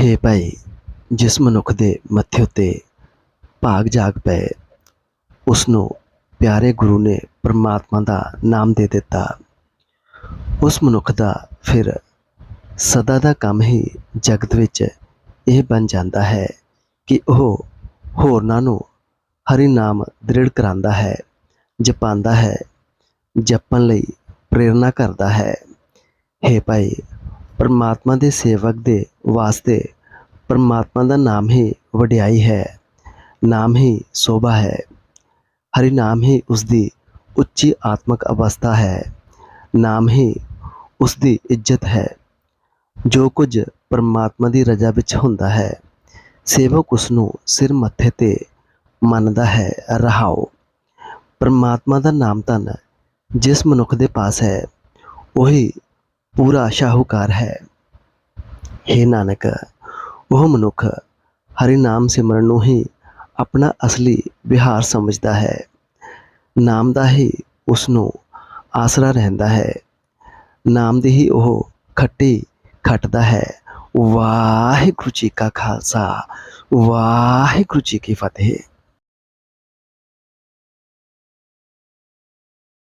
ਹੇ ਭਾਈ ਜਿਸ ਮਨੁੱਖ ਦੇ ਮੱਥੇ ਉੱਤੇ ਭਾਗ ਜਾਗ ਪਏ ਉਸ ਨੂੰ ਪਿਆਰੇ ਗੁਰੂ ਨੇ ਪ੍ਰਮਾਤਮਾ ਦਾ ਨਾਮ ਦੇ ਦਿੱਤਾ। ਉਸ ਮਨੁੱਖ ਦਾ ਫਿਰ ਸਦਾ ਦਾ ਕੰਮ ਹੀ ਜਗਤ ਵਿੱਚ ਇਹ ਬਣ ਜਾਂਦਾ ਹੈ ਕਿ ਉਹ ਹੋਰਨਾਂ ਨੂੰ ਹਰੀ ਨਾਮ ਦ੍ਰਿੜ ਕਰਾਂਦਾ ਹੈ ਜਪਾਂਦਾ ਹੈ, ਜਪਣ ਲਈ ਪ੍ਰੇਰਨਾ ਕਰਦਾ ਹੈ। ਹੇ ਭਾਈ ਪਰਮਾਤਮਾ ਦੇ ਸੇਵਕ ਦੇ ਵਾਸਤੇ ਪਰਮਾਤਮਾ ਦਾ ਨਾਮ ਹੀ ਵਡਿਆਈ ਹੈ, ਨਾਮ ਹੀ ਸੋਭਾ ਹੈ। ਹਰੀ ਨਾਮ ਹੀ ਉਸ ਦੀ ਉੱਚੀ ਆਤਮਿਕ ਅਵਸਥਾ ਹੈ, ਨਾਮ ਹੀ ਉਸ ਦੀ ਇੱਜ਼ਤ ਹੈ। ਜੋ ਕੁਝ ਪਰਮਾਤਮਾ ਦੀ ਰਜ਼ਾ ਵਿੱਚ ਹੁੰਦਾ ਹੈ, ਸੇਵਕ ਉਸ ਨੂੰ ਸਿਰ ਮੱਥੇ ਤੇ ਮੰਨਦਾ ਹੈ, ਰਹਾਓ। ਪਰਮਾਤਮਾ ਦਾ ਨਾਮ ਧਨ ਜਿਸ ਮਨੁੱਖ ਦੇ ਪਾਸ ਹੈ, ਉਹੀ ਪੂਰਾ ਸ਼ਾਹੂਕਾਰ ਹੈ। हे ਨਾਨਕ, ਉਹ ਮਨੁੱਖ ਹਰੀ ਨਾਮ ਸਿਮਰਨ ਨੂੰ ਹੀ ਆਪਣਾ ਅਸਲੀ ਵਿਹਾਰ ਸਮਝਦਾ ਹੈ। ਨਾਮ ਦਾ ਹੀ ਉਸ ਨੂੰ ਆਸਰਾ ਰਹਿੰਦਾ ਹੈ। ਨਾਮ ਦੀ ਹੀ ਉਹ ਖੱਟੀ ਖੱਟਦਾ ਹੈ। ਵਾਹਿਗੁਰੂ ਜੀ ਕਾ ਖਾਲਸਾ, ਵਾਹਿਗੁਰੂ ਜੀ ਕੀ ਫਤਿਹ।